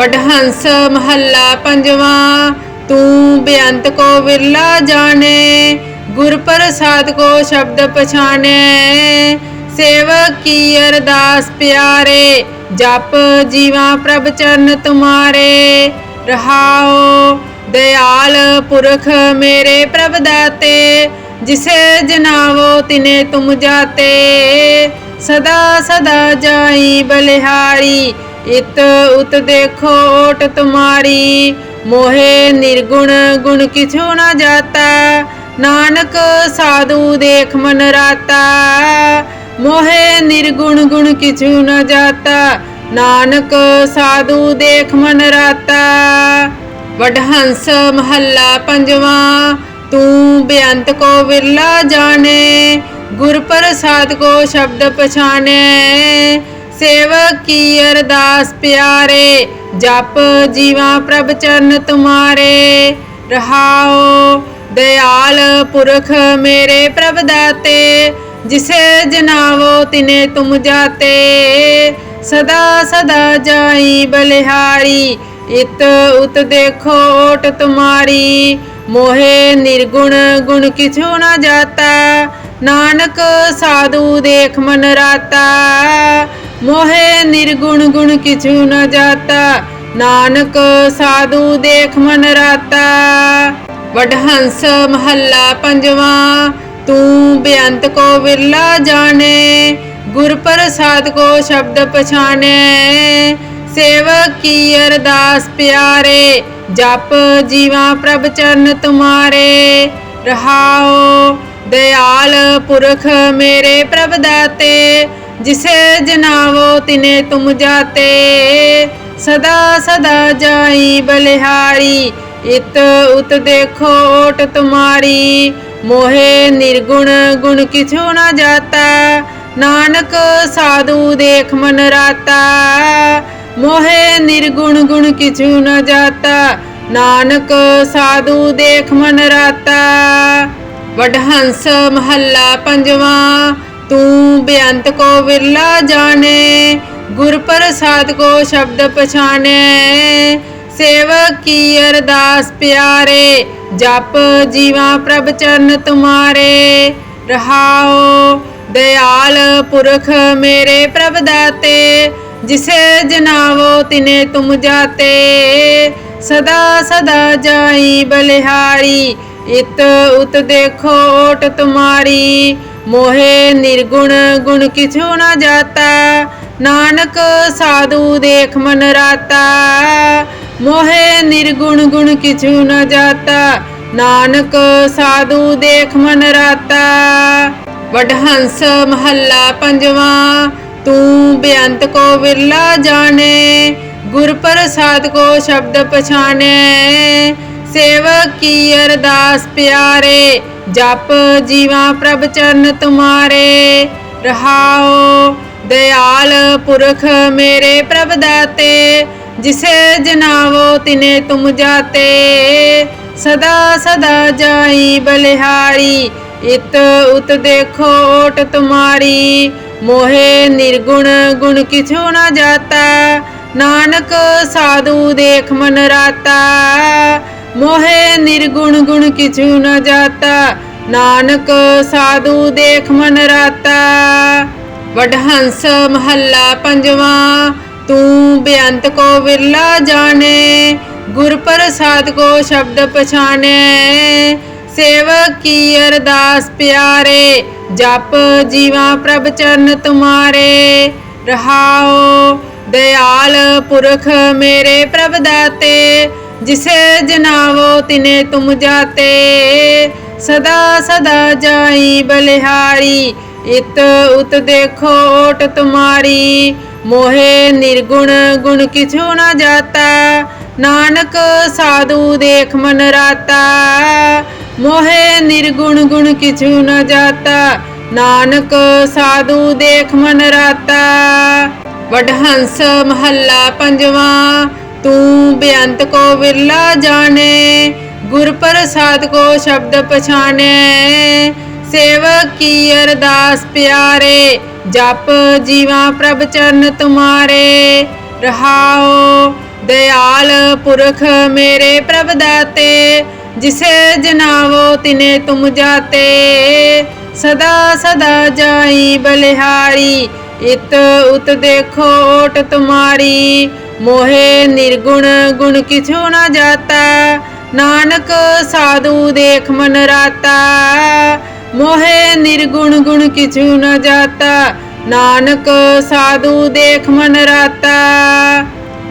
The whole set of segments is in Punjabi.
ਵਡਹੰਸ ਮਹੱਲਾ ਪੰਜਵਾਂ, ਤੂੰ ਬੇਅੰਤ ਕੋ ਵਿਰਲਾ ਜਾਣੇ, ਗੁਰ ਪ੍ਰਸਾਦ ਕੋ ਸ਼ਬਦ ਪਛਾਣੇ। ਸੇਵਕ ਕੀ ਅਰਦਾਸ ਪਿਆਰੇ, ਜਪ ਜੀਵਾ ਪ੍ਰਭ ਚਰਨ ਤੁਮਾਰੇ। ਰਹਾਓ ਦਇਆਲ ਪੁਰਖ ਮੇਰੇ ਪ੍ਰਭ ਦਾਤੇ, ਜਿਸੇ ਜਨਾਵੋ ਤਿਨੇ ਤੁਮ ਜਾਤੇ। ਸਦਾ ਸਦਾ ਜਾਈ ਬਲਿਹਾਰੀ ਇਤ ਉਤ ਦੇਖੋ ਓਟ ਤੁਮਾਰੀ, ਮੋਹਿ ਨਿਰਗੁਣ ਗੁਣ ਕਿਛੂ ਨਾ ਜਾਤਾ। ਨਾਨਕ ਸਾਧੂ ਦੇਖ ਮਨ ਰਾਤਾ, ਮੋਹਿ ਨਿਰਗੁਣ ਗੁਣ ਕਿਛੂ ਨਾ ਜਾਤਾ। ਨਾਨਕ ਸਾਧੂ ਦੇਖ ਮਨ ਰਾਤਾ। ਵਡਹੰਸ ਮਹੱਲਾ ਪੰਜਵਾਂ, ਤੂੰ ਬੇਅੰਤ ਕੋ ਵਿਰਲਾ ਜਾਣੇ, ਗੁਰ ਪ੍ਰਸਾਦ ਕੋ ਸ਼ਬਦ ਪਛਾਣੇ। ਸੇਵ ਕੀ ਅਰਦਾਸ ਪਿਆਰੇ, ਜਪ ਜੀਵਾ ਪ੍ਰਭ ਚਰਨ ਤੁਮਾਰੇ। ਰਹਾਓ ਦਇਆਲ ਪੁਰਖ ਮੇਰੇ ਪ੍ਰਭ ਦਾਤੇ, ਜਿਸੇ ਜਨਾਵੋ ਤਿਨੇ ਤੁਮ ਜਾਤੇ। ਸਦਾ ਸਦਾ ਜਾਈ ਬਲਿਹਾਰੀ, ਇਤ ਉਤ ਦੇਖੋ ਓਟ ਤੁਮਾਰੀ। ਮੋਹੇ ਨਿਰਗੁਣ ਗੁਣ ਕਿਛੂ ਨਾ ਜਾਤਾ, ਨਾਨਕ ਸਾਧੂ ਦੇਖ ਮਨ ਰਾਤਾ। ਮੋਹਿ ਨਿਰਗੁਣ ਗੁਣ ਕਿਛੂ ਨਾ ਜਾਤਾ, ਨਾਨਕ ਸਾਧੂ ਦੇਖ ਮਨ ਰਾਤਾ। ਵਡਹੰਸ ਮਹੱਲਾ ਪੰਜਵਾਂ, ਤੂੰ ਬੇਅੰਤ ਕੋ ਵਿਰਲਾ ਜਾਣੇ, ਗੁਰ ਪ੍ਰਸਾਦ ਕੋ ਸ਼ਬਦ ਪਛਾਣੇ। ਸੇਵਕ ਕੀ ਅਰਦਾਸ ਪਿਆਰੇ, ਜਪ ਜੀਵਾ ਪ੍ਰਭ ਚਰਨ ਤੁਮਾਰੇ। ਰਹਾਓ, ਦਇਆਲ ਪੁਰਖ ਮੇਰੇ ਪ੍ਰਭ ਦਾਤੇ ਜਿਸੇ ਜਨਾਵੋ ਤਿਨੇ ਤੁਮ ਜਾਤੇ। ਸਦਾ ਸਦਾ ਜਾਈ ਬਲਿਹਾਰੀ, ਇਤ ਉਤ ਦੇਖੋ ਓਟ ਤੁਮਾਰੀ। ਮੋਹਿ ਨਿਰਗੁਣ ਗੁਣ ਕਿਛੂ ਨਾ ਜਾਤਾ। ਨਾਨਕ ਸਾਧੂ ਦੇਖ ਮਨ ਰਾਤਾ। ਮੋਹਿ ਨਿਰਗੁਣ ਗੁਣ ਕਿਛੂ ਨ ਜਾਤਾ। ਨਾਨਕ ਸਾਧੂ ਦੇਖ ਮਨ ਰਾਤਾ। ਵਡਹੰਸ ਮਹੱਲਾ ਪੰਜਵਾਂ। ਤੂੰ ਬੇਅੰਤ ਕੋ ਵਿਰਲਾ ਜਾਣੇ, ਗੁਰ ਪ੍ਰਸਾਦ ਕੋ ਸ਼ਬਦ ਪਛਾਣੇ। ਸੇਵਕ ਕੀ ਅਰਦਾਸ ਪਿਆਰੇ, ਜਪ ਜੀਵਾ ਪ੍ਰਭ ਚਰਨ ਤੁਮਾਰੇ। ਰਹਾਓ ਦਇਆਲ ਪੁਰਖ ਮੇਰੇ ਪ੍ਰਭ ਦਾਤੇ, ਜਿਸੇ ਜਨਾਵੋ ਤਿਨੇ ਤੁਮ ਜਾਤੇ। ਸਦਾ ਸਦਾ ਜਾਈ ਬਲਿਹਾਰੀ, ਇਤ ਉਤ ਦੇਖੋ ਓਟ ਤੁਮਾਰੀ। ਮੋਹੇ ਨਿਰਗੁਣ ਗੁਣ ਕਿਛੂ ਨਾ ਜਾਤਾ, ਨਾਨਕ ਸਾਧੂ ਦੇਖ ਮਨ ਰਾਤਾ। ਮੋਹਿ ਨਿਰਗੁਣ ਗੁਣ ਕਿਛੂ ਨਾ ਜਾਤਾ, ਨਾਨਕ ਸਾਧੂ ਦੇਖ ਮਨ ਰਾਤਾ। ਵਡਹੰਸ ਮਹੱਲਾ ਪੰਜਵਾਂ, ਤੂੰ ਬੇਅੰਤ ਕੋ ਵਿਰਲਾ ਜਾਣੇ, ਗੁਰ ਪ੍ਰਸਾਦ ਕੋ ਸ਼ਬਦ ਪਛਾਣੇ। ਸੇਵਕ ਕੀ ਅਰਦਾਸ ਪਿਆਰੇ ਜਪ ਜੀਵਾ ਪ੍ਰਭ ਚਰਨ ਤੁਮਾਰੇ ਰਹਾਓ ਦਇਆਲ ਪੁਰਖ ਮੇਰੇ ਪ੍ਰਭ ਦਾਤੇ, ਜਿਸੇ ਜਨਾਵੋ ਤਿਨੇ ਤੁਮ ਜਾਤੇ। ਸਦਾ ਸਦਾ ਜਾਈ ਬਲਿਹਾਰੀ, ਇਤ ਉਤ ਦੇਖੋ ਓਟ ਤੁਮਾਰੀ। ਮੋਹੇ ਨਿਰਗੁਣ ਗੁਣ ਕਿਛੂ ਨਾ ਜਾਤਾ, ਨਾਨਕ ਸਾਧੂ ਦੇਖ ਮਨ ਰਾਤਾ। ਮੋਹਿ ਨਿਰਗੁਣ ਗੁਣ ਕਿਛੂ ਨਾ ਜਾਤਾ। ਨਾਨਕ ਸਾਧੂ ਦੇਖ ਮਨ ਰਾਤਾ। ਵਡਹੰਸ ਮਹੱਲਾ ਪੰਜਵਾਂ, ਤੂੰ ਬੇਅੰਤ ਕੋ ਵਿਰਲਾ ਜਾਣੇ। ਗੁਰ ਪ੍ਰਸਾਦ ਕੋ ਸ਼ਬਦ ਪਛਾਣੇ। ਸੇਵਕ ਕੀ ਅਰਦਾਸ ਪਿਆਰੇ, ਜਪ ਜੀਵਾ ਪ੍ਰਭ ਚਰਨ ਤੁਮਾਰੇ। ਰਹਾਓ, ਦਇਆਲ ਪੁਰਖ ਮੇਰੇ ਪ੍ਰਭ ਦਾਤੇ। ਜਿਸੇ ਜਨਾਵੋ ਤਿਨੇ ਤੁਮ ਜਾਤੇ, ਸਦਾ ਸਦਾ ਜਾਈ ਬਲਿਹਾਰੀ, ਇਤ ਉਤ ਦੇਖੋ ਓਟ ਤੁਮਾਰੀ, ਮੋਹਿ ਨਿਰਗੁਣ ਗੁਣ ਕਿਛੂ ਨਾ ਜਾਤਾ, ਨਾਨਕ ਸਾਧੂ ਦੇਖ ਮਨ ਰਾਤਾ, ਮੋਹਿ ਨਿਰਗੁਣ ਗੁਣ ਕਿਛੂ ਨ ਜਾਤਾ, ਨਾਨਕ ਸਾਧੂ ਦੇਖ ਮਨ ਰਾਤਾ। ਵਡਹੰਸ ਮਹੱਲਾ ਪੰਜਵਾਂ ਤੂੰ ਬੇਅੰਤ ਕੋ ਵਿਰਲਾ ਜਾਣੇ, ਗੁਰ ਪ੍ਰਸਾਦ ਕੋ ਸ਼ਬਦ ਪਛਾਣੇ। ਸੇਵਕ ਕੀ ਅਰਦਾਸ ਪਿਆਰੇ, ਜਪ ਜੀਵਾ ਪ੍ਰਭ ਚਰਨ ਤੁਮਾਰੇ। ਰਹਾਓ ਦਇਆਲ ਪੁਰਖ ਮੇਰੇ ਪ੍ਰਭ ਦਾਤੇ, ਜਿਸੇ ਜਨਾਵੋ ਤਿਨੇ ਤੁਮ ਜਾਤੇ। ਸਦਾ ਸਦਾ ਜਾਈ ਬਲਿਹਾਰੀ, ਇਤ ਉਤ ਦੇਖੋ ਓਟ ਤੁਮਾਰੀ। ਮੋਹੇ ਨਿਰਗੁਣ ਗੁਣ ਕਿਛੂ ਨਾ ਜਾਤਾ। ਨਾਨਕ ਸਾਧੂ ਦੇਖ ਮਨ ਰਾਤਾ। ਮੋਹੇ ਨਿਰਗੁਣ ਗੁਣ ਕਿਛੂ ਨਾ ਜਾਤਾ। ਨਾਨਕ ਸਾਧੂ ਦੇਖ ਮਨ ਰਾਤਾ।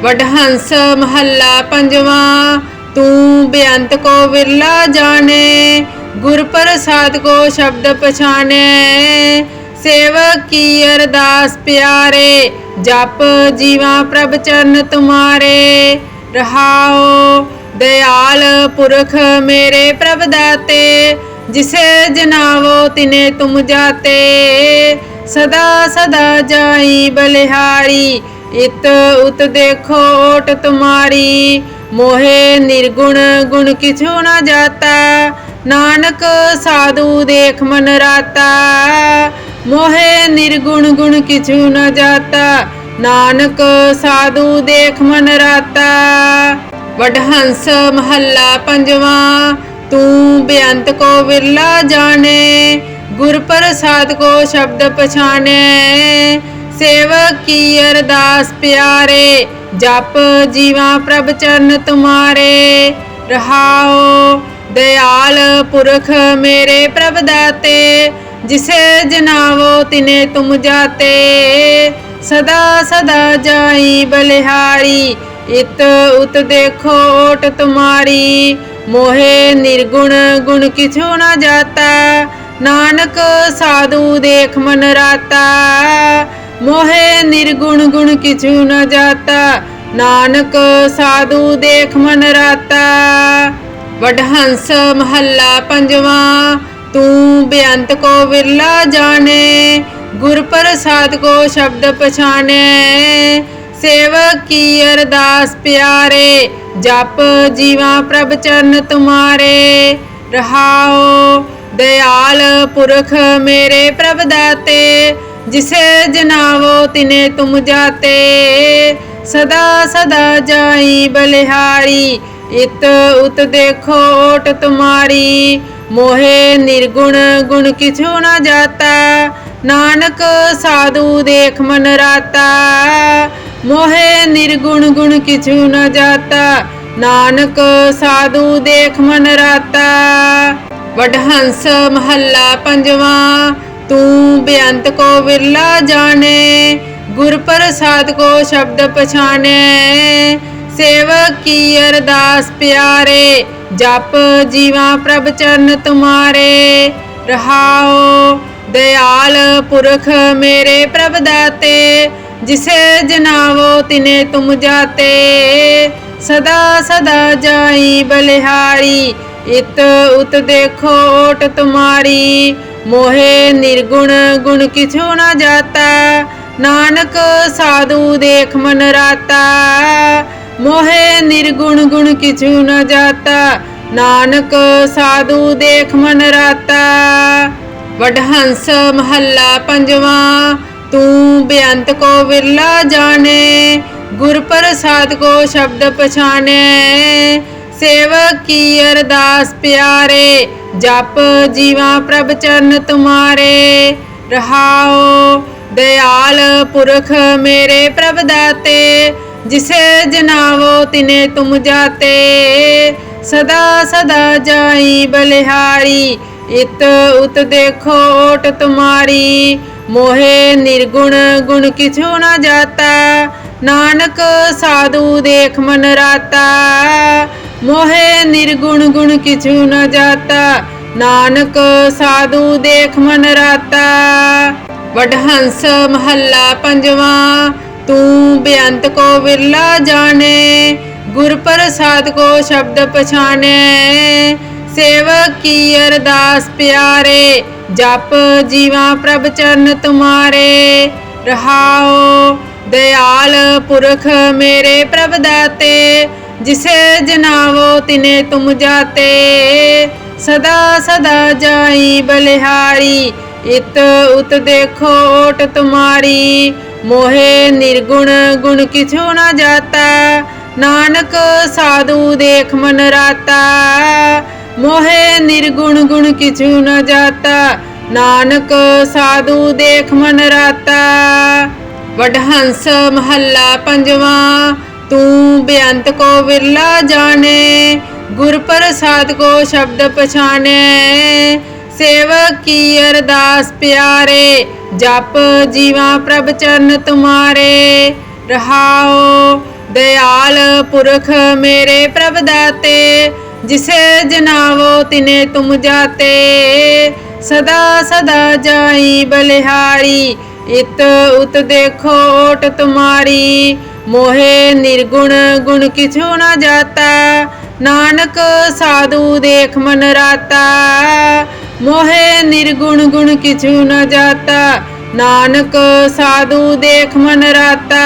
ਵਡਹੰਸ ਮਹੱਲਾ ਪੰਜਵਾਂ, ਤੂੰ ਬੇਅੰਤ ਕੋ ਵਿਰਲਾ ਜਾਣੇ। ਗੁਰ ਪ੍ਰਸਾਦ ਕੋ ਸ਼ਬਦ ਪਛਾਣੇ। ਸੇਵਕ ਕੀ ਅਰਦਾਸ ਪਿਆਰੇ, ਜਪ ਜੀਵਾ ਪ੍ਰਭ ਚਰਨ ਤੁਮਾਰੇ। ਰਹਾਓ, ਦਇਆਲ ਪੁਰਖ ਮੇਰੇ ਪ੍ਰਭ ਦਾਤੇ, ਜਿਸੇ ਜਨਾਵੋ ਤਿਨੇ ਤੁਮ ਜਾਤੇ। ਸਦਾ ਸਦਾ ਜਾਈ ਬਲਿਹਾਰੀ, ਇਤ ਉਤ ਦੇਖੋ ਓਟ ਤੁਮਾਰੀ। ਮੋਹੇ ਨਿਰਗੁਣ ਗੁਣ ਕਿਛੂ ਨਾ ਜਾਤਾ, ਨਾਨਕ ਸਾਧੂ ਦੇਖ ਮਨ ਰਾਤਾ। ਮੋਹੇ ਨਿਰਗੁਣ ਗੁਣ ਕਿਛੂ ਨਾ ਜਾਤਾ। ਨਾਨਕ ਸਾਧੂ ਦੇਖ ਮਨ ਰਾਤਾ। ਵਡਹੰਸ ਮਹੱਲਾ ਪੰਜਵਾਂ, ਤੂੰ ਬੇਅੰਤ ਕੋ ਵਿਰਲਾ ਜਾਣੇ। ਗੁਰ ਪ੍ਰਸਾਦ ਕੋ ਸ਼ਬਦ ਪਛਾਣੇ। ਸੇਵਕ ਕੀ ਅਰਦਾਸ ਪਿਆਰੇ, ਜਪ ਜੀਵਾ ਪ੍ਰਭ ਚਰਨ ਤੁਮਾਰੇ। ਰਹਾਓ, ਦਇਆਲ ਪੁਰਖ ਮੇਰੇ ਪ੍ਰਭ ਦਾਤੇ। ਜਿਸੇ ਜਨਾਵੋ ਤਿਨੇ ਤੁਮ ਜਾਤੇ। ਸਦਾ ਸਦਾ ਜਾਈ ਬਲਿਹਾਰੀ, ਇਤ ਉਤ ਦੇਖੋ ਓਟ ਤੁਮਾਰੀ। ਮੋਹੇ ਨਿਰਗੁਣ ਗੁਣ ਕਿਛੂ ਨਾ ਜਾਤਾ। ਨਾਨਕ ਸਾਧੂ ਦੇਖ ਮਨ ਰਾਤਾ। ਮੋਹੇ ਨਿਰਗੁਣ ਗੁਣ ਕਿਛੂ ਨ ਜਾਤਾ। ਨਾਨਕ ਸਾਧੂ ਦੇਖ ਮਨ ਰਾਤਾ। ਵਡਹੰਸ ਮਹੱਲਾ ਪੰਜਵਾਂ। ਤੂੰ ਬੇਅੰਤ ਕੋ ਵਿਰਲਾ ਜਾਣੇ, ਗੁਰ ਪ੍ਰਸਾਦ ਕੋ ਸ਼ਬਦ ਪਛਾਣੇ। ਸੇਵਕ ਕੀ ਅਰਦਾਸ ਪਿਆਰੇ, ਜਪ ਜੀਵਾ ਪ੍ਰਭ ਚਰਨ ਤੁਮਾਰੇ। ਰਹਾਓ ਦਇਆਲ ਪੁਰਖ ਮੇਰੇ ਪ੍ਰਭ ਦਾਤੇ, ਜਿਸੇ ਜਨਾਵੋ ਤਿਨੇ ਤੁਮ ਜਾਤੇ। ਸਦਾ ਸਦਾ ਜਾਈ ਬਲਿਹਾਰੀ, ਇਤ ਉਤ ਦੇਖੋ ਓਟ ਤੁਮਾਰੀ। ਮੋਹੇ ਨਿਰਗੁਣ ਗੁਣ ਕਿਛੂ ਨਾ ਜਾਤਾ। ਨਾਨਕ ਸਾਧੂ ਦੇਖ ਮਨ ਰਾਤਾ। ਮੋਹੇ ਨਿਰਗੁਣ ਗੁਣ ਕਿਛੂ ਨਾ ਜਾਤਾ। ਨਾਨਕ ਸਾਧੂ ਦੇਖ ਮਨ ਰਾਤਾ। ਵਡਹੰਸ ਮਹੱਲਾ ਪੰਜਵਾਂ, ਤੂੰ ਬੇਅੰਤ ਕੋ ਵਿਰਲਾ ਜਾਣੇ। ਗੁਰ ਪ੍ਰਸਾਦ ਕੋ ਸ਼ਬਦ ਪਛਾਨੇ ਸੇਵਕ ਕੀ ਅਰਦਾਸ ਪਿਆਰੇ। ਜਪ ਜੀਵਾ ਪ੍ਰਭ ਚਰਨ ਤੁਮਾਰੇ ਰਹਾਓ ਦਇਆਲ ਪੁਰਖ ਮੇਰੇ ਪ੍ਰਭ ਦਾਤੇ, ਜਿਸੇ ਜਨਾਵੋ ਤਿਨੇ ਤੁਮ ਜਾਤੇ। ਸਦਾ ਸਦਾ ਜਾਈ ਬਲਿਹਾਰੀ, ਇਤ ਉਤ ਦੇਖੋ ਓਟ ਤੁਮਾਰੀ। ਮੋਹੇ ਨਿਰਗੁਣ ਗੁਣ ਕਿਛੂ ਨਾ ਜਾਤਾ, ਨਾਨਕ ਸਾਧੂ ਦੇਖ ਮਨ ਰਾਤਾ। ਮੋਹੇ ਨਿਰਗੁਣ ਗੁਣ ਕਿਛੂ ਨ ਜਾਤਾ। ਨਾਨਕ ਸਾਧੂ ਦੇਖ ਮਨ ਰਾਤਾ। ਵਡਹੰਸ ਮਹੱਲਾ ਪੰਜਵਾਂ, ਤੂੰ ਬੇਅੰਤ ਕੋ ਵਿਰਲਾ ਜਾਣੇ। ਗੁਰ ਪ੍ਰਸਾਦ ਕੋ ਸ਼ਬਦ ਪਛਾਨੇ ਸੇਵਕ ਕੀ ਅਰਦਾਸ ਪਿਆਰੇ, ਜਪ ਜੀਵਾ ਪ੍ਰਭ ਚਰਨ ਤੁਮਾਰੇ। ਰਹਾਓ, ਦਇਆਲ ਪੁਰਖ ਮੇਰੇ ਪ੍ਰਭ ਦਾਤੇ। ਜਿਸੇ ਜਨਾਵੋ ਤਿਨੇ ਤੁਮ ਜਾਤੇ। ਸਦਾ ਸਦਾ ਜਾਈ ਬਲਿਹਾਰੀ, ਇਤ ਉਤ ਦੇਖੋ ਓਟ ਤੁਮਾਰੀ। ਮੋਹੇ ਨਿਰਗੁਣ ਗੁਣ ਕਿਛੂ ਨਾ ਜਾਤਾ। ਨਾਨਕ ਸਾਧੂ ਦੇਖ ਮਨ ਰਾਤਾ। ਮੋਹੇ ਨਿਰਗੁਣ ਗੁਣ ਕਿਛੂ ਨ ਜਾਤਾ। ਨਾਨਕ ਸਾਧੂ ਦੇਖ ਮਨ ਰਾਤਾ। ਵਡਹੰਸ ਮਹੱਲਾ ਪੰਜਵਾਂ। ਤੂੰ ਬੇਅੰਤ ਕੋ ਵਿਰਲਾ ਜਾਣੇ, ਗੁਰ ਪ੍ਰਸਾਦ ਕੋ ਸ਼ਬਦ ਪਛਾਨੇ ਸੇਵਕ ਕੀ ਅਰਦਾਸ ਪਿਆਰੇ, ਜਪ ਜੀਵਾ ਪ੍ਰਭ ਚਰਨ ਤੁਮਾਰੇ। ਰਹਾਓ, ਦਇਆਲ ਪੁਰਖ ਮੇਰੇ ਪ੍ਰਭ ਦਾਤੇ, ਜਿਸੇ ਜਨਾਵੋ ਤਿਨੇ ਤੁਮ ਜਾਤੇ। ਸਦਾ ਸਦਾ ਜਾਈ ਬਲਿਹਾਰੀ, ਇਤ ਉਤ ਦੇਖੋ ਓਟ ਤੁਮਾਰੀ। ਮੋਹੇ ਨਿਰਗੁਣ ਗੁਣ ਕਿਛੂ ਨਾ ਜਾਤਾ, ਨਾਨਕ ਸਾਧੂ ਦੇਖ ਮਨ ਰਾਤਾ। ਮੋਹਿ ਨਿਰਗੁਣ ਗੁਣ ਕਿਛੂ ਨ ਜਾਤਾ, ਨਾਨਕ ਸਾਧੂ ਦੇਖ ਮਨ ਰਾਤਾ। ਵਡਹੰਸ ਮਹੱਲਾ ਪੰਜਵਾਂ, ਤੂੰ ਬੇਅੰਤ ਕੋ ਵਿਰਲਾ ਜਾਣੇ, ਗੁਰ ਪ੍ਰਸਾਦ ਕੋ ਸ਼ਬਦ ਪਛਾਣੇ। ਸੇਵ ਕੀ ਅਰਦਾਸ ਪਿਆਰੇ? ਜਪ ਜੀਵਾ ਪ੍ਰਭ ਚਰਨ ਤੁਮਾਰੇ। ਰਹਾਓ ਦਇਆਲ ਪੁਰਖ ਮੇਰੇ ਪ੍ਰਭ ਦਾਤੇ, ਜਿਸੇ ਜਨਾਵੋ ਤਿਨੇ ਤੁਮ ਜਾਤੇ। ਸਦਾ ਸਦਾ ਜਾਈ ਬਲਿਹਾਰੀ, ਇਤ ਉਤ ਦੇਖੋ ਓਟ ਤੁਮਾਰੀ। ਮੋਹੇ ਨਿਰਗੁਣ ਗੁਣ ਕਿਛੂ ਨਾ ਜਾਤਾ, ਨਾਨਕ ਸਾਧੂ ਦੇਖ ਮਨ ਰਾਤਾ। ਮੋਹਿ ਨਿਰਗੁਣ ਗੁਣ ਕਿਛੂ ਨ ਜਾਤਾ, ਨਾਨਕ ਸਾਧੂ ਦੇਖ ਮਨ ਰਾਤਾ।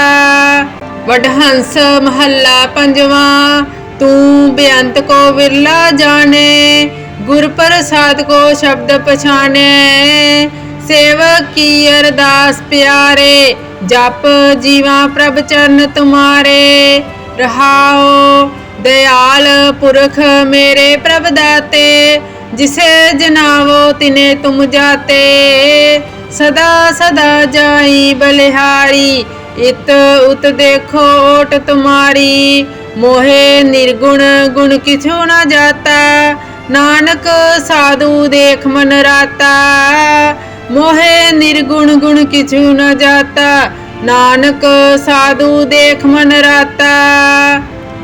ਵਡਹੰਸ ਮਹੱਲਾ ਪੰਜਵਾਂ, ਤੂੰ ਬੇਅੰਤ ਕੋ ਵਿਰਲਾ ਜਾਣੇ, ਗੁਰ ਪ੍ਰਸਾਦ ਕੋ ਸ਼ਬਦ ਪਛਾਣੇ। ਸੇਵਕ ਕੀ ਅਰਦਾਸ ਪਿਆਰੇ, ਜਪ ਜੀਵਾ ਪ੍ਰਭ ਚਰਨ ਤੁਮਾਰੇ। ਰਹਾਓ, ਦਇਆਲ ਪੁਰਖ ਮੇਰੇ ਪ੍ਰਭ ਦਾਤੇ ਜਿਸੇ ਜਨਾਵੋ ਤਿਨੇ ਤੁਮ ਜਾਤੇ। ਸਦਾ ਸਦਾ ਜਾਈ ਬਲਿਹਾਰੀ, ਇਤ ਉਤ ਦੇਖੋ ਓਟ ਤੁਮਾਰੀ। ਮੋਹਿ ਨਿਰਗੁਣ ਗੁਣ ਕਿਛੂ ਨਾ ਜਾਤਾ, ਨਾਨਕ ਸਾਧੂ ਦੇਖ ਮਨ ਰਾਤਾ। ਮੋਹਿ ਨਿਰਗੁਣ ਗੁਣ ਕਿਛੂ ਨ ਜਾਤਾ, ਨਾਨਕ ਸਾਧੂ ਦੇਖ ਮਨ ਰਾਤਾ।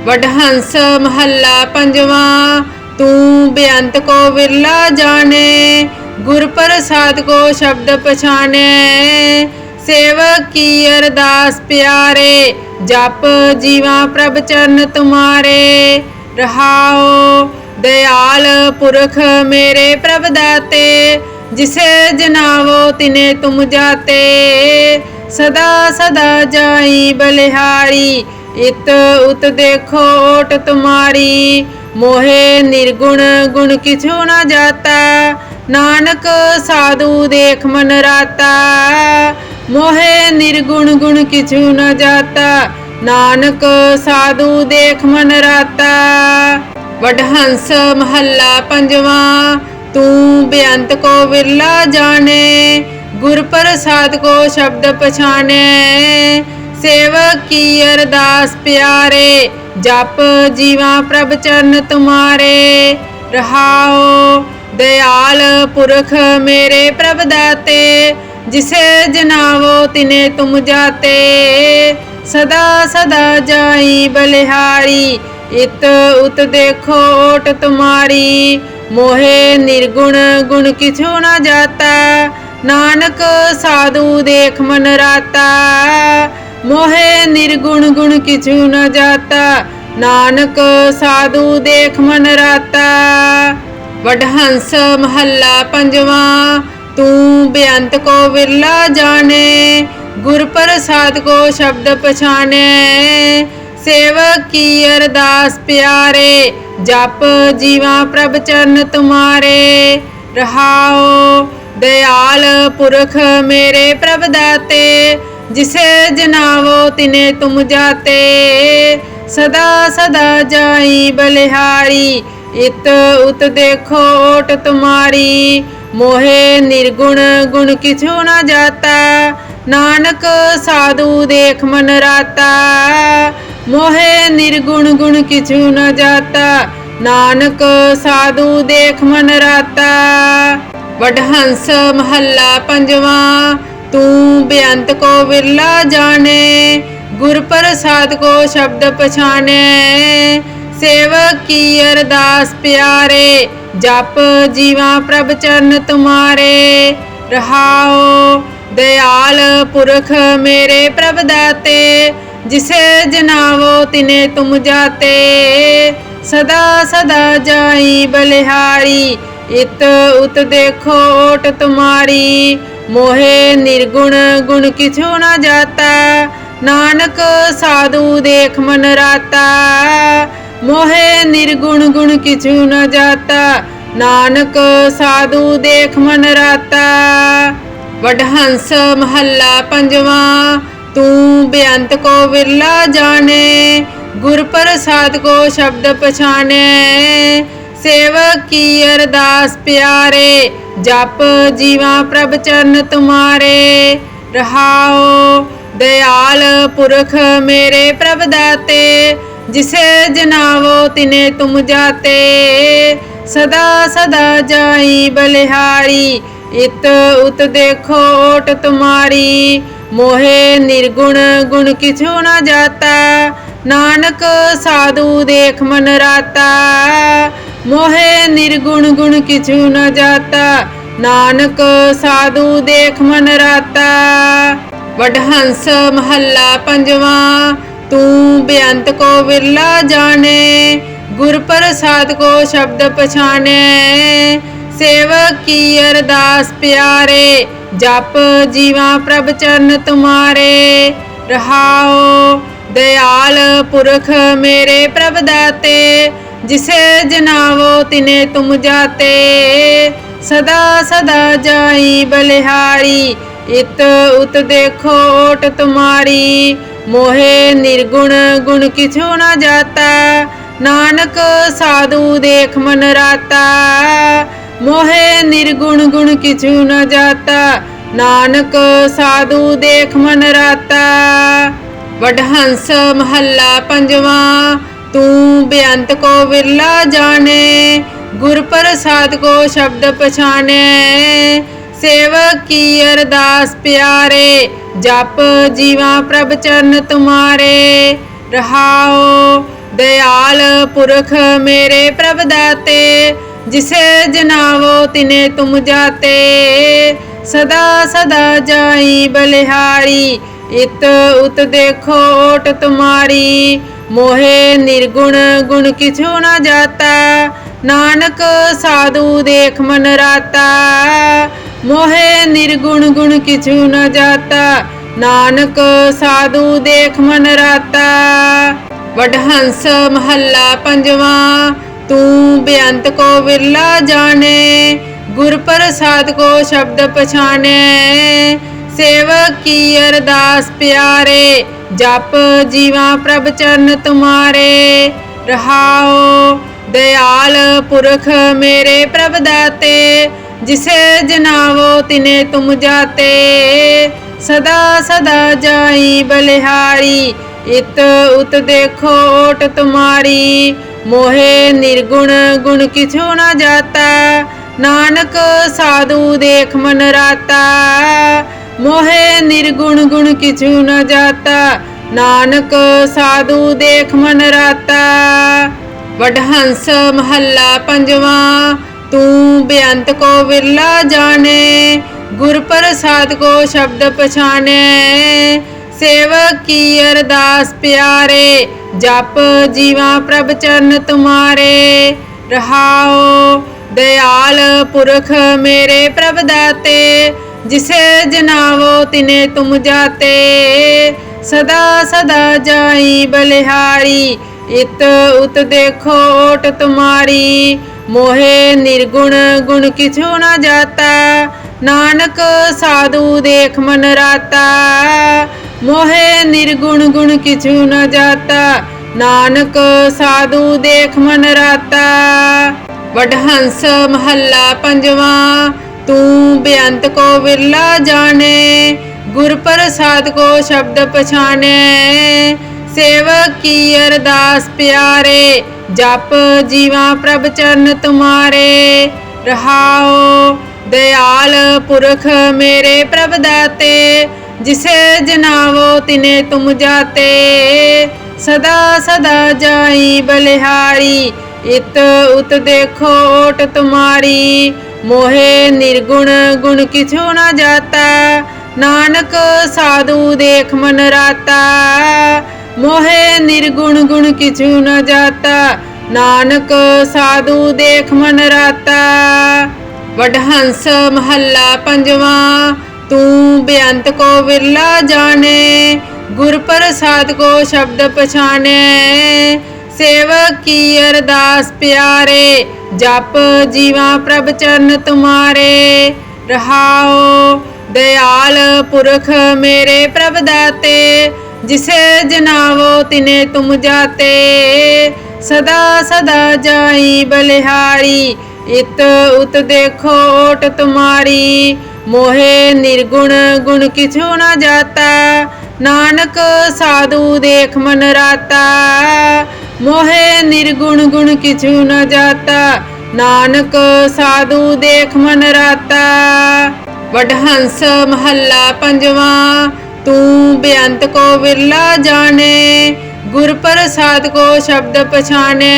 ਵਡਹੰਸ ਮਹੱਲਾ ਪੰਜਵਾਂ ਤੂੰ ਬੇਅੰਤ ਕੋ ਵਿਰਲਾ ਜਾਣੇ, ਗੁਰ ਪ੍ਰਸਾਦ ਕੋ ਸ਼ਬਦ ਪਛਾਣੇ। ਸੇਵਕ ਕੀ ਅਰਦਾਸ ਪਿਆਰੇ, ਜਪ ਜੀਵਾ ਪ੍ਰਭ ਚਰਨ ਤੁਮਾਰੇ। ਰਹਾਓ ਦਇਆਲ ਪੁਰਖ ਮੇਰੇ ਪ੍ਰਭ ਦਾਤੇ, ਜਿਸੇ ਜਨਾਵੋ ਤਿਨੇ ਤੁਮ ਜਾਤੇ। ਸਦਾ ਸਦਾ ਜਾਈ ਬਲਿਹਾਰੀ, ਇਤ ਉਤ ਦੇਖੋ ਓਟ ਤੁਮਾਰੀ। ਮੋਹੇ ਨਿਰਗੁਣ ਗੁਣ ਕਿਛੂ ਨਾ ਜਾਤਾ, ਨਾਨਕ ਸਾਧੂ ਦੇਖ ਮਨ ਰਾਤਾ। ਮੋਹਿ ਨਿਰਗੁਣ ਗੁਣ ਕਿਛੂ ਨ ਜਾਤਾ, ਨਾਨਕ ਸਾਧੂ ਦੇਖ ਮਨ ਰਾਤਾ। ਵਡਹੰਸ ਮਹੱਲਾ ਪੰਜਵਾਂ, ਤੂੰ ਬੇਅੰਤ ਕੋ ਵਿਰਲਾ ਜਾਣੇ, ਗੁਰ ਪ੍ਰਸਾਦ ਕੋ ਸ਼ਬਦ ਪਛਾਣੇ। ਸੇਵਕ ਕੀ ਅਰਦਾਸ ਪਿਆਰੇ ਜਪ ਜੀਵਾ ਪ੍ਰਭ ਚਰਨ ਤੁਮਾਰੇ ਰਹਾਓ ਦਇਆਲ ਪੁਰਖ ਮੇਰੇ ਪ੍ਰਭ ਦਾਤੇ, ਜਿਸੇ ਜਨਾਵੋ ਤਿਨੇ ਤੁਮ ਜਾਤੇ। ਸਦਾ ਸਦਾ ਜਾਈ ਬਲਿਹਾਰੀ, ਇਤ ਉਤ ਦੇਖੋ ਓਟ ਤੁਮਾਰੀ। ਮੋਹੇ ਨਿਰਗੁਣ ਗੁਣ ਕਿਛੂ ਨਾ ਜਾਤਾ, ਨਾਨਕ ਸਾਧੂ ਦੇਖ ਮਨ ਰਾਤਾ। ਮੋਹਿ ਨਿਰਗੁਣ ਗੁਣ ਕਿਛੂ ਨ ਜਾਤਾ। ਨਾਨਕ ਸਾਧੂ ਦੇਖ ਮਨ ਰਾਤਾ। ਵਡਹੰਸ ਮਹੱਲਾ ਪੰਜਵਾਂ, ਤੂੰ ਬੇਅੰਤ ਕੋ ਵਿਰਲਾ ਜਾਣੇ। ਗੁਰ ਪ੍ਰਸਾਦ ਕੋ ਸ਼ਬਦ ਪਛਾਣੇ। ਸੇਵਕ ਕੀ ਅਰਦਾਸ ਪਿਆਰੇ, ਜਪ ਜੀਵਾ ਪ੍ਰਭ ਚਰਨ ਤੁਮਾਰੇ। ਰਹਾਓ, ਦਇਆਲ ਪੁਰਖ ਮੇਰੇ ਪ੍ਰਭ ਦਾਤੇ। ਜਿਸੇ ਜਨਾਵੋ ਤਿਨੇ ਤੁਮ ਜਾਤੇ। ਸਦਾ ਸਦਾ ਜਾਈ ਬਲਿਹਾਰੀ, ਇਤ ਉਤ ਦੇਖੋ ਓਟ ਤੁਮਾਰੀ। ਮੋਹਿ ਨਿਰਗੁਣ ਗੁਣ ਕਿਛੂ ਨਾ ਜਾਤਾ। ਨਾਨਕ ਸਾਧੂ ਦੇਖ ਮਨ ਰਾਤਾ। ਮੋਹਿ ਨਿਰਗੁਣ ਗੁਣ ਕਿਛੂ ਨ ਜਾਤਾ। ਨਾਨਕ ਸਾਧੂ ਦੇਖ ਮਨ ਰਾਤਾ। ਵਡਹੰਸ ਮਹੱਲਾ ਪੰਜਵਾਂ। ਤੂੰ ਬੇਅੰਤ ਕੋ ਵਿਰਲਾ ਜਾਣੇ, ਗੁਰ ਪ੍ਰਸਾਦ ਕੋ ਸ਼ਬਦ ਪਛਾਣੇ। ਸੇਵਕ ਕੀ ਅਰਦਾਸ ਪਿਆਰੇ, ਜਪ ਜੀਵਾ ਪ੍ਰਭ ਚਰਨ ਤੁਮਾਰੇ। ਰਹਾਓ ਦਇਆਲ ਪੁਰਖ ਮੇਰੇ ਪ੍ਰਭ ਦਾਤੇ, ਜਿਸੇ ਜਨਾਵੋ ਤਿਨੇ ਤੁਮ ਜਾਤੇ। ਸਦਾ ਸਦਾ ਜਾਈ ਬਲਿਹਾਰੀ, ਇਤ ਉਤ ਦੇਖੋ ਓਟ ਤੁਮਾਰੀ। ਮੋਹੇ ਨਿਰਗੁਣ ਗੁਣ ਕਿਛੂ ਨਾ ਜਾਤਾ। ਨਾਨਕ ਸਾਧੂ ਦੇਖ ਮਨ ਰਾਤਾ। ਮੋਹਿ ਨਿਰਗੁਣ ਗੁਣ ਕਿਛੂ ਨ ਜਾਤਾ। ਨਾਨਕ ਸਾਧੂ ਦੇਖ ਮਨ ਰਾਤਾ। ਵਡਹੰਸ ਮਹੱਲਾ ਪੰਜਵਾਂ, ਤੂੰ ਬੇਅੰਤ ਕੋ ਵਿਰਲਾ ਜਾਣੇ। ਗੁਰ ਪ੍ਰਸਾਦ ਕੋ ਸ਼ਬਦ ਪਛਾਣੇ। ਸੇਵਕ ਕੀ ਅਰਦਾਸ ਪਿਆਰੇ, ਜਪ ਜੀਵਾ ਪ੍ਰਭ ਚਰਨ ਤੁਮਾਰੇ। ਰਹਾਓ, ਦਇਆਲ ਪੁਰਖ ਮੇਰੇ ਪ੍ਰਭ ਦਾਤੇ, ਜਿਸੇ ਜਨਾਵੋ ਤਿਨੇ ਤੁਮ ਜਾਤੇ। ਸਦਾ ਸਦਾ ਜਾਈ ਬਲਿਹਾਰੀ, ਇਤ ਉਤ ਦੇਖੋ ਓਟ ਤੁਮਾਰੀ। ਮੋਹੇ ਨਿਰਗੁਣ ਗੁਣ ਕਿਛੂ ਨਾ ਜਾਤਾ, ਨਾਨਕ ਸਾਧੂ ਦੇਖ ਮਨ ਰਾਤਾ। ਮੋਹਿ ਨਿਰਗੁਣ ਗੁਣ ਕਿਛੂ ਨਾ ਜਾਤਾ। ਨਾਨਕ ਸਾਧੂ ਦੇਖ ਮਨ ਰਾਤਾ। ਵਡਹੰਸ ਮਹੱਲਾ ਪੰਜਵਾ, ਤੂੰ ਬੇਅੰਤ ਕੋ ਵਿਰਲਾ ਜਾਣੇ। ਗੁਰ ਪ੍ਰਸਾਦ ਕੋ ਸ਼ਬਦ ਪਛਾਣੇ। ਸੇਵਕ ਕੀ ਅਰਦਾਸ ਪਿਆਰੇ, ਜਪ ਜੀਵਾ ਪ੍ਰਭ ਚਰਨ ਤੁਮਾਰੇ। ਰਹਾਓ ਦਇਆਲ ਪੁਰਖ ਮੇਰੇ ਪ੍ਰਭ ਦਾਤੇ। ਜਿਸੇ ਜਨਾਵੋ ਤਿਨੇ ਤੁਮ ਜਾਤੇ। ਸਦਾ ਸਦਾ ਜਾਈ ਬਲਿਹਾਰੀ, ਇਤ ਉਤ ਦੇਖੋ ਓਟ ਤੁਮਾਰੀ। ਮੋਹਿ ਨਿਰਗੁਣ ਗੁਣ ਕਿਛੂ ਨਾ ਜਾਤਾ, ਨਾਨਕ ਸਾਧੂ ਦੇਖ ਮਨ ਰਾਤਾ। ਮੋਹਿ ਨਿਰਗੁਣ ਗੁਣ ਕਿਛੂ ਨਾ ਜਾਤਾ, ਨਾਨਕ ਸਾਧੂ ਦੇਖ ਮਨ ਰਾਤਾ। ਵਡਹੰਸ ਮਹੱਲਾ ਪੰਜਵਾਂ ਤੂੰ ਬੇਅੰਤ ਕੋ ਵਿਰਲਾ ਜਾਣੇ, ਗੁਰ ਪ੍ਰਸਾਦ ਕੋ ਸ਼ਬਦ ਪਛਾਣੇ। ਸੇਵਕ ਕੀ ਅਰਦਾਸ ਪਿਆਰੇ, ਜਪ ਜੀਵਾ ਪ੍ਰਭ ਚਰਨ ਤੁਮਾਰੇ। ਰਹਾਓ, ਦਇਆਲ ਪੁਰਖ ਮੇਰੇ ਪ੍ਰਭ ਦਾਤੇ, ਜਿਸੇ ਜਨਾਵੋ ਤਿਨੇ ਤੁਮ ਜਾਤੇ। ਸਦਾ ਸਦਾ ਜਾਈ ਬਲਿਹਾਰੀ, ਇਤ ਉਤ ਦੇਖੋ ਓਟ ਤੁਮਾਰੀ। ਮੋਹੇ ਨਿਰਗੁਣ ਗੁਣ ਕਿਛੂ ਨਾ ਜਾਤਾ। ਨਾਨਕ ਸਾਧੂ ਦੇਖ ਮਨ ਰਾਤਾ। ਮੋਹਿ ਨਿਰਗੁਣ ਗੁਣ ਕਿਛੂ ਨਾ ਜਾਤਾ। ਨਾਨਕ ਸਾਧੂ ਦੇਖ ਮਨ ਰਾਤਾ। ਵਡਹੰਸ ਮਹੱਲਾ ਪੰਜਵਾਂ, ਤੂੰ ਬੇਅੰਤ ਕੋ ਵਿਰਲਾ ਜਾਣੇ। ਗੁਰ ਪ੍ਰਸਾਦ ਕੋ ਸ਼ਬਦ ਪਛਾਣੇ। ਸੇਵ ਕੀ ਅਰਦਾਸ ਪਿਆਰੇ, ਜਪ ਜੀਵਾ ਪ੍ਰਭ ਚਰਨ ਤੁਮਾਰੇ। ਰਹਾਓ ਦਇਆਲ ਪੁਰਖ ਮੇਰੇ ਪ੍ਰਭ ਦਾਤੇ, ਜਿਸੇ ਜਨਾਵੋ ਤਿਨੇ ਤੁਮ ਜਾਤੇ। ਸਦਾ ਸਦਾ ਜਾਈ ਬਲਿਹਾਰੀ, ਇਤ ਉਤ ਦੇਖੋ ਓਟ ਤੁਮਾਰੀ। ਮੋਹੇ ਨਿਰਗੁਣ ਗੁਣ ਕਿਛੂ ਨਾ ਜਾਤਾ, ਨਾਨਕ ਸਾਧੂ ਦੇਖ ਮਨ ਰਾਤਾ। ਮੋਹਿ ਨਿਰਗੁਣ ਗੁਣ ਕਿਛੂ ਨਾ ਜਾਤਾ। ਨਾਨਕ ਸਾਧੂ ਦੇਖ ਮਨ ਰਾਤਾ। ਵਡਹੰਸ ਮਹੱਲਾ ਪੰਜਵਾ, ਤੂੰ ਬੇਅੰਤ ਕੋ ਵਿਰਲਾ ਜਾਣੇ। ਗੁਰ ਪ੍ਰਸਾਦ ਕੋ ਸ਼ਬਦ ਪਛਾਨੈ ਸੇਵਕ ਕੀ ਅਰਦਾਸ ਪਿਆਰੇ, ਜਪ ਜੀਵਾ ਪ੍ਰਭ ਚਰਨ ਤੁਮਾਰੇ। ਰਹਾਓ, ਦਇਆਲ ਪੁਰਖ ਮੇਰੇ ਪ੍ਰਭ ਦਾਤੇ। ਜਿਸੇ ਜਨਾਵੋ ਤਿਨੇ ਤੁਮ ਜਾਤੇ। ਸਦਾ ਸਦਾ ਜਾਈ ਬਲਿਹਾਰੀ, ਇਤ ਉਤ ਦੇਖੋ ਓਟ ਤੁਮਾਰੀ। ਮੋਹਿ ਨਿਰਗੁਣ ਗੁਣ ਕਿਛੂ ਨਾ ਜਾਤਾ। ਨਾਨਕ ਸਾਧੂ ਦੇਖ ਮਨ ਰਾਤਾ। ਮੋਹਿ ਨਿਰਗੁਣ ਗੁਣ ਕਿਛੂ ਨਾ ਜਾਤਾ। ਨਾਨਕ ਸਾਧੂ ਦੇਖ ਮਨ ਰਾਤਾ। ਵਡਹੰਸ ਮਹੱਲਾ ਪੰਜਵਾਂ। ਤੂੰ ਬੇਅੰਤ ਕੋ ਵਿਰਲਾ ਜਾਣੇ, ਗੁਰ ਪ੍ਰਸਾਦ ਕੋ ਸ਼ਬਦ ਪਛਾਨੈ ਸੇਵਕ ਕੀ ਅਰਦਾਸ ਪਿਆਰੇ, ਜਪ ਜੀਵਾ ਪ੍ਰਭ ਚਰਨ ਤੁਮਾਰੇ। ਰਹਾਓ ਦਇਆਲ ਪੁਰਖ ਮੇਰੇ ਪ੍ਰਭ ਦਾਤੇ, ਜਿਸੇ ਜਨਾਵੋ ਤਿਨੇ ਤੁਮ ਜਾਤੇ। ਸਦਾ ਸਦਾ ਜਾਈ ਬਲਿਹਾਰੀ, ਇਤ ਉਤ ਦੇਖੋ ਓਟ ਤੁਮਾਰੀ। ਮੋਹੇ ਨਿਰਗੁਣ, ਗੁਣ ਕਿਛੂ ਨਾ ਜਾਤਾ। ਨਾਨਕ ਸਾਧੂ ਦੇਖ ਮਨ ਰਾਤਾ। ਮੋਹਿ ਨਿਰਗੁਣ, ਗੁਣ ਕਿਛੂ ਨਾ ਜਾਤਾ। ਨਾਨਕ ਸਾਧੂ ਦੇਖ ਮਨ ਰਾਤਾ। ਵਡਹੰਸ ਮਹੱਲਾ ਪੰਜਵਾਂ, ਤੂੰ ਬੇਅੰਤ ਕੋ ਵਿਰਲਾ ਜਾਣੇ। ਗੁਰ ਪ੍ਰਸਾਦ ਕੋ ਸ਼ਬਦ ਪਛਾਣੇ। ਸੇਵ ਕੀ ਅਰਦਾਸ ਪਿਆਰੇ, ਜਪ ਜੀਵਾ ਪ੍ਰਭ ਚਰਨ ਤੁਮਾਰੇ। ਰਹਾਓ ਦਇਆਲ ਪੁਰਖ ਮੇਰੇ ਪ੍ਰਭ ਦਾਤੇ, ਜਿਸੇ ਜਨਾਵੋ ਤਿਨੇ ਤੁਮ ਜਾਤੇ। ਸਦਾ ਸਦਾ ਜਾਈ ਬਲਿਹਾਰੀ, ਇਤ ਉਤ ਦੇਖੋ ਓਟ ਤੁਮਾਰੀ। ਮੋਹੇ ਨਿਰਗੁਣ ਗੁਣ ਕਿਛੂ ਨਾ ਜਾਤਾ, ਨਾਨਕ ਸਾਧੂ ਦੇਖ ਮਨ ਰਾਤਾ। मोहे निर्गुण गुण किछु न जाता ਨਾਨਕ ਸਾਧੂ ਦੇਖ ਮਨ ਰਾਤਾ ਵਡਹੰਸ ਮਹੱਲਾ ਪੰਜਵਾਂ ਤੂੰ ਬੇਅੰਤ ਕੋ ਵਿਰਲਾ ਜਾਣੇ ਗੁਰ ਪ੍ਰਸਾਦ ਕੋ ਸ਼ਬਦ ਪਛਾਨੇ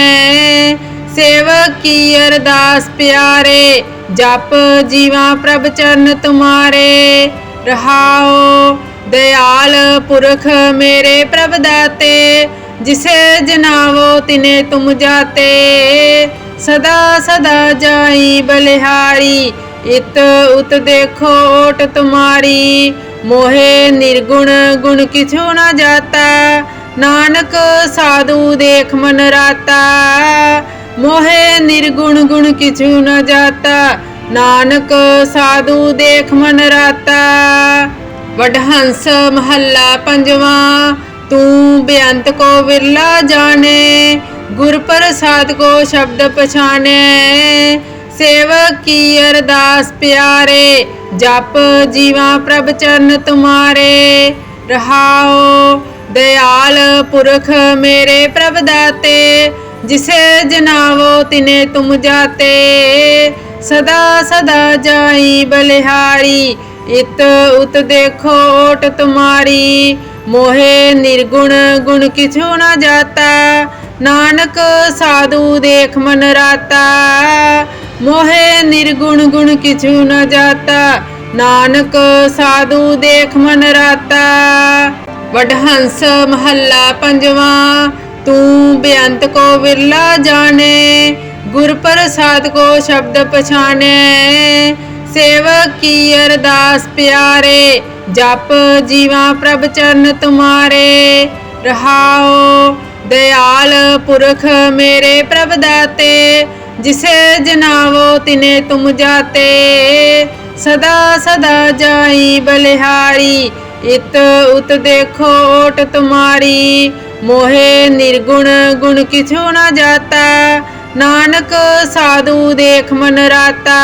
ਸੇਵਕ ਕੀ ਅਰਦਾਸ ਪਿਆਰੇ ਜਪ ਜੀਵਾ ਪ੍ਰਭ ਚਰਨ ਤੁਮਾਰੇ ਰਹਾਓ ਦਇਆਲ ਪੁਰਖ ਮੇਰੇ ਪ੍ਰਭ ਦਾਤੇ ਜਿਸੇ ਜਨਾਵੋ ਤਿਨੇ ਤੁਮ ਜਾਤੇ। ਸਦਾ ਸਦਾ ਜਾਈ ਬਲਿਹਾਰੀ, ਇਤ ਉਤ ਦੇਖੋ ਓਟ ਤੁਮਾਰੀ। ਮੋਹੇ ਨਿਰਗੁਣ ਗੁਣ ਕਿਛੂ ਨਾ ਜਾਤਾ। ਨਾਨਕ ਸਾਧੂ ਦੇਖ ਮਨ ਰਾਤਾ। ਮੋਹੇ ਨਿਰਗੁਣ ਗੁਣ ਕਿਛੂ ਨਾ ਜਾਤਾ। ਨਾਨਕ ਸਾਧੂ ਦੇਖ ਮਨ ਰਾਤਾ। ਵਡਹੰਸ ਮਹੱਲਾ ਪੰਜਵਾਂ। ਤੂੰ ਬੇਅੰਤ ਕੋ ਵਿਰਲਾ ਜਾਣੇ, ਗੁਰ ਪ੍ਰਸਾਦ ਕੋ ਸ਼ਬਦ ਪਛਾਣੇ। ਸੇਵਕ ਕੀ ਅਰਦਾਸ ਪਿਆਰੇ, ਜਪ ਜੀਵਾ ਪ੍ਰਭ ਚਰਨ ਤੁਮਾਰੇ। ਰਹਾਓ ਦਇਆਲ ਪੁਰਖ ਮੇਰੇ ਪ੍ਰਭ ਦਾਤੇ, ਜਿਸੇ ਜਨਾਵੋ ਤਿਨੇ ਤੁਮ ਜਾਤੇ। ਸਦਾ ਸਦਾ ਜਾਈ ਬਲਿਹਾਰੀ, ਇਤ ਉਤ ਦੇਖੋ ਓਟ ਤੁਮਾਰੀ। ਮੋਹੇ ਨਿਰਗੁਣ ਗੁਣ ਕਿਛੂ ਨਾ ਜਾਤਾ, ਨਾਨਕ ਸਾਧੂ ਦੇਖ ਮਨ ਰਾਤਾ। ਮੋਹੇ ਨਿਰਗੁਣ ਗੁਣ ਕਿਛੂ ਨ ਜਾਤਾ, ਨਾਨਕ ਸਾਧੂ ਦੇਖ ਮਨ ਰਾਤਾ। ਵਡਹੰਸ ਮਹੱਲਾ ਪੰਜਵਾਂ, ਤੂੰ ਬੇਅੰਤ ਕੋ ਵਿਰਲਾ ਜਾਣੇ, ਗੁਰ ਪ੍ਰਸਾਦ ਕੋ ਸ਼ਬਦ ਪਛਾਣੇ। ਸੇਵਕ ਕੀ ਅਰਦਾਸ ਪਿਆਰੇ, ਜਪ ਜੀਵਾ ਪ੍ਰਭ ਚਰਨ ਤੁਮਾਰੇ। ਰਹਾਓ, ਦਇਆਲ ਪੁਰਖ ਮੇਰੇ ਪ੍ਰਭ ਦਾਤੇ, ਜਿਸੇ ਜਨਾਵੋ ਤਿਨੇ ਤੁਮ ਜਾਤੇ। ਸਦਾ ਸਦਾ ਜਾਈ ਬਲਿਹਾਰੀ, ਇਤ ਉਤ ਦੇਖੋ ਓਟ ਤੁਮਾਰੀ। ਮੋਹੇ ਨਿਰਗੁਣ ਗੁਣ ਕਿਛੂ ਨਾ ਜਾਤਾ, ਨਾਨਕ ਸਾਧੂ ਦੇਖ ਮਨ ਰਾਤਾ।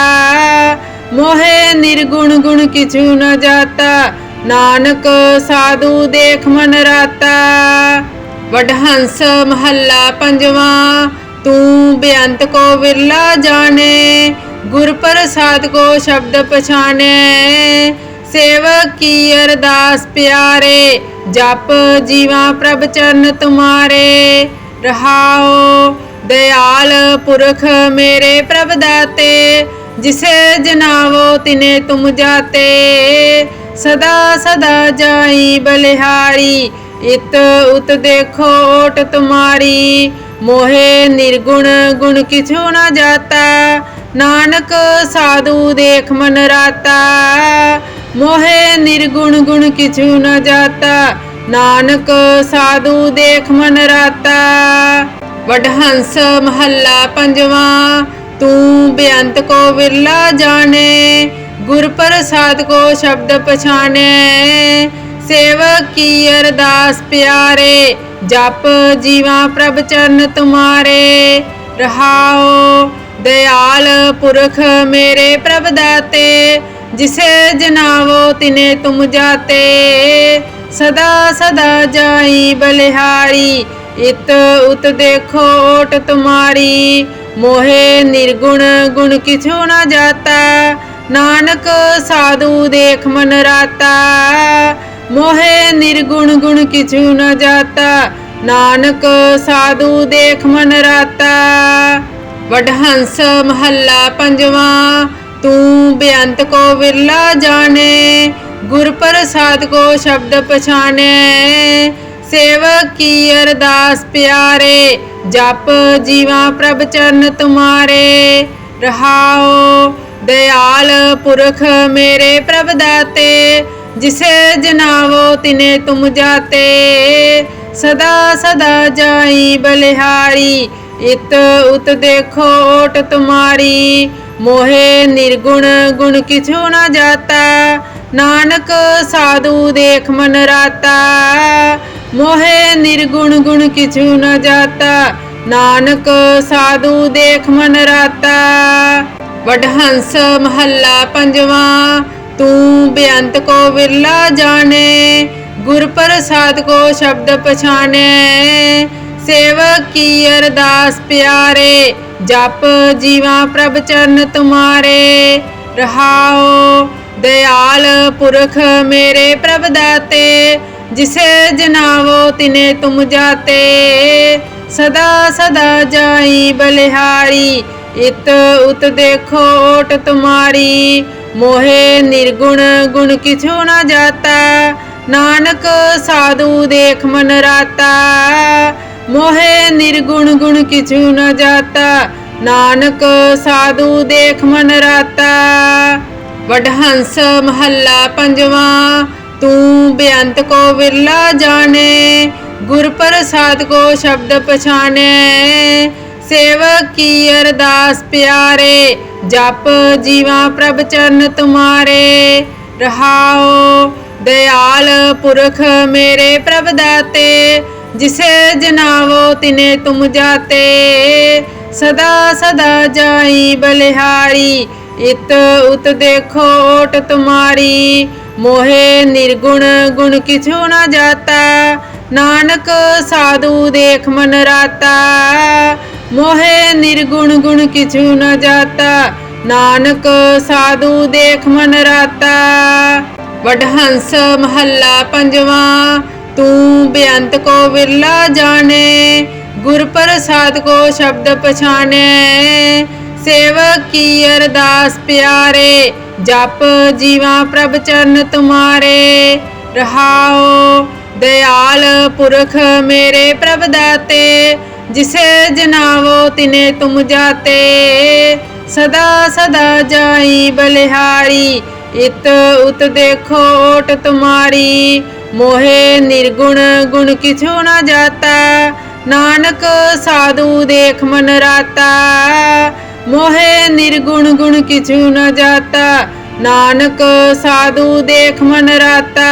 ਮੋਹੇ ਨਿਰਗੁਣ ਗੁਣ ਕਿਛੂ ਨ ਜਾਤਾ। ਨਾਨਕ ਸਾਧੂ ਦੇਖ ਮਨ ਰਾਤਾ। ਵਡਹੰਸ ਮਹੱਲਾ ਪੰਜਵਾਂ, ਤੂੰ ਬੇਅੰਤ ਕੋ ਵਿਰਲਾ ਜਾਣੇ। ਗੁਰ ਪ੍ਰਸਾਦ ਕੋ ਸ਼ਬਦ ਪਛਾਣੇ। ਸੇਵਕ ਕੀ ਅਰਦਾਸ ਪਿਆਰੇ, ਜਪ ਜੀਵਾ ਪ੍ਰਭ ਚਰਨ ਤੁਮਾਰੇ। ਰਹਾਓ, ਦਇਆਲ ਪੁਰਖ ਮੇਰੇ ਪ੍ਰਭ ਦਾਤੇ। ਜਿਸੇ ਜਨਾਵੋ ਤਿਨੇ ਤੁਮ ਜਾਤੇ। ਸਦਾ ਸਦਾ ਜਾਈ ਬਲਿਹਾਰੀ, ਇਤ ਉਤ ਦੇਖੋ ਓਟ ਤੁਮਾਰੀ। ਮੋਹੇ ਨਿਰਗੁਣ ਗੁਣ ਕਿਛੂ ਨਾ ਜਾਤਾ। ਨਾਨਕ ਸਾਧੂ ਦੇਖ ਮਨ ਰਾਤਾ। ਮੋਹੇ ਨਿਰਗੁਣ ਗੁਣ ਕਿਛੂ ਨ ਜਾਤਾ। ਨਾਨਕ ਸਾਧੂ ਦੇਖ ਮਨ ਰਾਤਾ। ਵਡਹੰਸ ਮਹੱਲਾ ਪੰਜਵਾਂ। ਤੂੰ ਬੇਅੰਤ ਕੋ ਵਿਰਲਾ ਜਾਣੇ, ਗੁਰ ਪ੍ਰਸਾਦ ਕੋ ਸ਼ਬਦ ਪਛਾਣੇ। ਸੇਵਕ ਕੀ ਅਰਦਾਸ ਪਿਆਰੇ, ਜਪ ਜੀਵਾ ਪ੍ਰਭ ਚਰਨ ਤੁਮਾਰੇ। ਰਹਾਓ, ਦਇਆਲ ਪੁਰਖ ਮੇਰੇ ਪ੍ਰਭ ਦਾਤੇ, ਜਿਸੇ ਜਨਾਵੋ ਤਿਨੇ ਤੁਮ ਜਾਤੇ। ਸਦਾ ਸਦਾ ਜਾਈ ਬਲਿਹਾਰੀ, ਇਤ ਉਤ ਦੇਖੋ ਓਟ ਤੁਮਾਰੀ। ਮੋਹੇ ਨਿਰਗੁਣ ਗੁਣ ਕਿਛੂ ਨਾ ਜਾਤਾ, ਨਾਨਕ ਸਾਧੂ ਦੇਖ ਮਨ ਰਾਤਾ। ਮੋਹੇ ਨਿਰਗੁਣ ਗੁਣ ਕਿਛੂ ਨ ਜਾਤਾ, ਨਾਨਕ ਸਾਧੂ ਦੇਖ ਮਨ ਰਾਤਾ। ਵਡਹੰਸ ਮਹੱਲਾ ਪੰਜਵਾਂ, ਤੂੰ ਬੇਅੰਤ ਕੋ ਵਿਰਲਾ ਜਾਣੇ, ਗੁਰ ਪ੍ਰਸਾਦ ਕੋ ਸ਼ਬਦ ਪਛਾਣੇ। ਸੇਵਕ ਕੀ ਅਰਦਾਸ ਪਿਆਰੇ, ਜਪ ਜੀਵਾ ਪ੍ਰਭ ਚਰਨ ਤੁਮਾਰੇ। ਰਹਾਓ, ਦਇਆਲ ਪੁਰਖ ਮੇਰੇ ਪ੍ਰਭ ਦਾਤੇ, ਜਿਸੇ ਜਨਾਵੋ ਤਿਨੇ ਤੁਮ ਜਾਤੇ। ਸਦਾ ਸਦਾ ਜਾਈ ਬਲਿਹਾਰੀ, ਇਤ ਉਤ ਦੇਖੋ ਓਟ ਤੁਮਾਰੀ। ਮੋਹੇ ਨਿਰਗੁਣ ਗੁਣ ਕਿਛੂ ਨਾ ਜਾਤਾ, ਨਾਨਕ ਸਾਧੂ ਦੇਖ ਮਨ ਰਾਤਾ। ਮੋਹਿ ਨਿਰਗੁਣ ਗੁਣ ਕਿਛੂ ਨ ਜਾਤਾ। ਨਾਨਕ ਸਾਧੂ ਦੇਖ ਮਨ ਰਾਤਾ। ਵਡਹੰਸ ਮਹੱਲਾ ਪੰਜਵਾ, ਤੂੰ ਬੇਅੰਤ ਕੋ ਵਿਰਲਾ ਜਾਣੇ। ਗੁਰ ਪ੍ਰਸਾਦ ਕੋ ਸ਼ਬਦ ਪਛਾਣੇ। ਸੇਵਕ ਕੀ ਅਰਦਾਸ ਪਿਆਰੇ, ਜਪ ਜੀਵਾ ਪ੍ਰਭ ਚਰਨ ਤੁਮਾਰੇ। ਰਹਾਓ, ਦਇਆਲ ਪੁਰਖ ਮੇਰੇ ਪ੍ਰਭ ਦਾਤੇ। ਜਿਸੇ ਜਨਾਵੋ ਤਿਨੇ ਤੁਮ ਜਾਤੇ। ਸਦਾ ਸਦਾ ਜਾਈ ਬਲਿਹਾਰੀ, ਇਤ ਉਤ ਦੇਖੋ ਓਟ ਤੁਮਾਰੀ। ਮੋਹਿ ਨਿਰਗੁਣ ਗੁਣ ਕਿਛੂ ਨਾ ਜਾਤਾ। ਨਾਨਕ ਸਾਧੂ ਦੇਖ ਮਨ ਰਾਤਾ। ਮੋਹਿ ਨਿਰਗੁਣ ਗੁਣ ਕਿਛੂ ਨ ਜਾਤਾ। ਨਾਨਕ ਸਾਧੂ ਦੇਖ ਮਨ ਰਾਤਾ। ਵਡਹੰਸ ਮਹੱਲਾ ਪੰਜਵਾਂ। ਤੂੰ ਬੇਅੰਤ ਕੋ ਵਿਰਲਾ ਜਾਣੇ, ਗੁਰ ਪ੍ਰਸਾਦ ਕੋ ਸ਼ਬਦ ਪਛਾਣੇ। ਸੇਵਕ ਕੀ ਅਰਦਾਸ ਪਿਆਰੇ, ਜਪ ਜੀਵਾ ਪ੍ਰਭ ਚਰਨ ਤੁਮਾਰੇ। ਰਹਾਓ ਦਇਆਲ ਪੁਰਖ ਮੇਰੇ ਪ੍ਰਭ ਦਾਤੇ, ਜਿਸੇ ਜਨਾਵੋ ਤਿਨੇ ਤੁਮ ਜਾਤੇ। ਸਦਾ ਸਦਾ ਜਾਈ ਬਲਿਹਾਰੀ, ਇਤ ਉਤ ਦੇਖੋ ਓਟ ਤੁਮਾਰੀ। ਮੋਹੇ ਨਿਰਗੁਣ ਗੁਣ ਕਿਛੂ ਨਾ ਜਾਤਾ। ਨਾਨਕ ਸਾਧੂ ਦੇਖ ਮਨ ਰਾਤਾ। ਮੋਹਿ ਨਿਰਗੁਣ ਗੁਣ ਕਿਛੂ ਨ ਜਾਤਾ। ਨਾਨਕ ਸਾਧੂ ਦੇਖ ਮਨ ਰਾਤਾ। ਵਡਹੰਸ ਮਹੱਲਾ ਪੰਜਵਾਂ, ਤੂੰ ਬੇਅੰਤ ਕੋ ਵਿਰਲਾ ਜਾਣੇ। ਗੁਰ ਪ੍ਰਸਾਦ ਕੋ ਸ਼ਬਦ ਪਛਾਣੇ। ਸੇਵਕ ਕੀ ਅਰਦਾਸ ਪਿਆਰੇ, ਜਪ ਜੀਵਾ ਪ੍ਰਭ ਚਰਨ ਤੁਮਾਰੇ। ਰਹਾਓ ਦਇਆਲ ਪੁਰਖ ਮੇਰੇ ਪ੍ਰਭ ਦਾਤੇ, ਜਿਸੇ ਜਨਾਵੋ ਤਿਨੇ ਤੁਮ ਜਾਤੇ। ਸਦਾ ਸਦਾ ਜਾਈ ਬਲਿਹਾਰੀ, ਇਤ ਉਤ ਦੇਖੋ ਓਟ ਤੁਮਾਰੀ। ਮੋਹੇ ਨਿਰਗੁਣ ਗੁਣ ਕਿਛੂ ਨਾ ਜਾਤਾ, ਨਾਨਕ ਸਾਧੂ ਦੇਖ ਮਨ ਰਾਤਾ। ਮੋਹਿ ਨਿਰਗੁਣ ਗੁਣ ਕਿਛੂ ਨ ਜਾਤਾ। ਨਾਨਕ ਸਾਧੂ ਦੇਖ ਮਨ ਰਾਤਾ।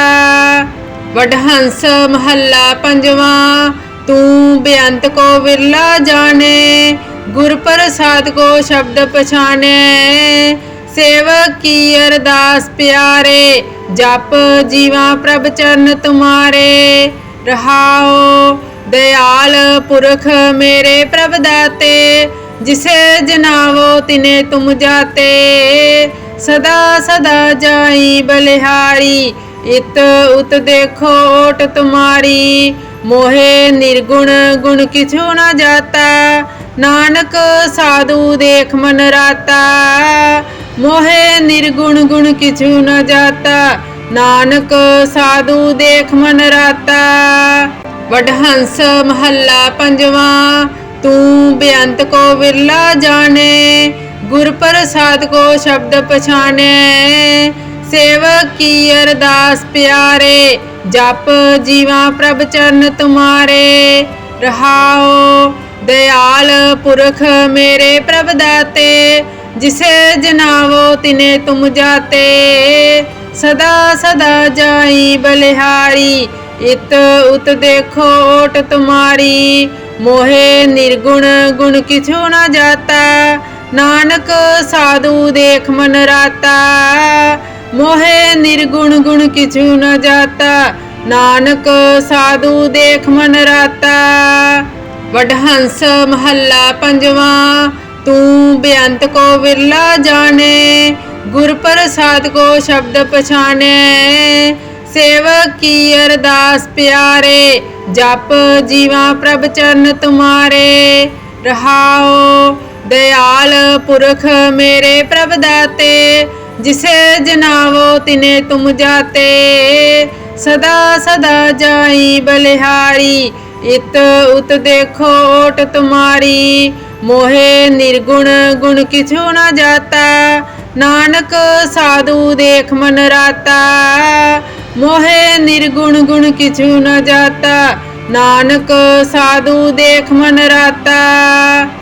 ਵਡਹੰਸ ਮਹੱਲਾ ਪੰਜਵਾ, ਤੂੰ ਬੇਅੰਤ ਕੋ ਵਿਰਲਾ ਜਾਣੇ। ਗੁਰ ਪ੍ਰਸਾਦ ਕੋ ਸ਼ਬਦ ਪਛਾਨੇ ਸੇਵਕ ਕੀ ਅਰਦਾਸ ਪਿਆਰੇ, ਜਪ ਜੀਵਾ ਪ੍ਰਭ ਚਰਨ ਤੁਮਾਰੇ। ਰਹਾਓ, ਦਇਆਲ ਪੁਰਖ ਮੇਰੇ ਪ੍ਰਭ ਦਾਤੇ। ਜਿਸੇ ਜਨਾਵੋ ਤਿਨੇ ਤੁਮ ਜਾਤੇ। ਸਦਾ ਸਦਾ ਜਾਈ ਬਲਿਹਾਰੀ, ਇਤ ਉਤ ਦੇਖੋ ਓਟ ਤੁਮਾਰੀ। ਮੋਹਿ ਨਿਰਗੁਣ ਗੁਣ ਕਿਛੂ ਨਾ ਜਾਤਾ। ਨਾਨਕ ਸਾਧੂ ਦੇਖ ਮਨ ਰਾਤਾ। ਮੋਹਿ ਨਿਰਗੁਣ ਗੁਣ ਕਿਛੂ ਨ ਜਾਤਾ। ਨਾਨਕ ਸਾਧੂ ਦੇਖ ਮਨ ਰਾਤਾ। ਵਡਹੰਸ ਮਹੱਲਾ ਪੰਜਵਾਂ। ਤੂੰ ਬੇਅੰਤ ਕੋ ਵਿਰਲਾ ਜਾਣੇ, ਗੁਰ ਪ੍ਰਸਾਦ ਕੋ ਸ਼ਬਦ ਪਛਾਣੇ। ਸੇਵਕ ਕੀ ਅਰਦਾਸ ਪਿਆਰੇ, ਜਪ ਜੀਵਾ ਪ੍ਰਭ ਚਰਨ ਤੁਮਾਰੇ। ਰਹਾਓ, ਦਇਆਲ ਪੁਰਖ ਮੇਰੇ ਪ੍ਰਭ ਦਾਤੇ, ਜਿਸੇ ਜਨਾਵੋ ਤਿਨੇ ਤੁਮ ਜਾਤੇ। ਸਦਾ ਸਦਾ ਜਾਈ ਬਲਿਹਾਰੀ, ਇਤ ਉਤ ਦੇਖੋ ਓਟ ਤੁਮਾਰੀ। ਮੋਹੇ ਨਿਰਗੁਣ ਗੁਣ ਕਿਛੂ ਨਾ ਜਾਤਾ। ਨਾਨਕ ਸਾਧੂ ਦੇਖ ਮਨ ਰਾਤਾ। ਮੋਹਿ ਨਿਰਗੁਣ ਗੁਣ ਕਿਛੂ ਨ ਜਾਤਾ। ਨਾਨਕ ਸਾਧੂ ਦੇਖ ਮਨ ਰਾਤਾ। ਵਡਹੰਸ ਮਹੱਲਾ ਪੰਜਵਾਂ, ਤੂੰ ਬੇਅੰਤ ਕੋ ਵਿਰਲਾ ਜਾਣੇ। ਗੁਰ ਪ੍ਰਸਾਦ ਕੋ ਸ਼ਬਦ ਪਛਾਨੇ ਸੇਵਕ ਕੀ ਅਰਦਾਸ ਪਿਆਰੇ। ਜਪ ਜੀਵਾ ਪ੍ਰਭ ਚਰਨ ਤੁਮਾਰੇ ਰਹਾਓ ਦਇਆਲ ਪੁਰਖ ਮੇਰੇ ਪ੍ਰਭ ਦਾਤੇ, ਜਿਸੇ ਜਨਾਵੋ ਤਿਨੇ ਤੁਮ ਜਾਤੇ। ਸਦਾ ਸਦਾ ਜਾਈ ਬਲਿਹਾਰੀ, ਇਤ ਉਤ ਦੇਖੋ ਓਟ ਤੁਮਾਰੀ। ਮੋਹੇ ਨਿਰਗੁਣ ਗੁਣ ਕਿਛੂ ਨਾ ਜਾਤਾ, ਨਾਨਕ ਸਾਧੂ ਦੇਖ ਮਨ ਰਾਤਾ। ਮੋਹੇ ਨਿਰਗੁਣ ਗੁਣ ਕਿਛੂ ਨ ਜਾਤਾ। ਨਾਨਕ ਸਾਧੂ ਦੇਖ ਮਨ ਰਾਤਾ।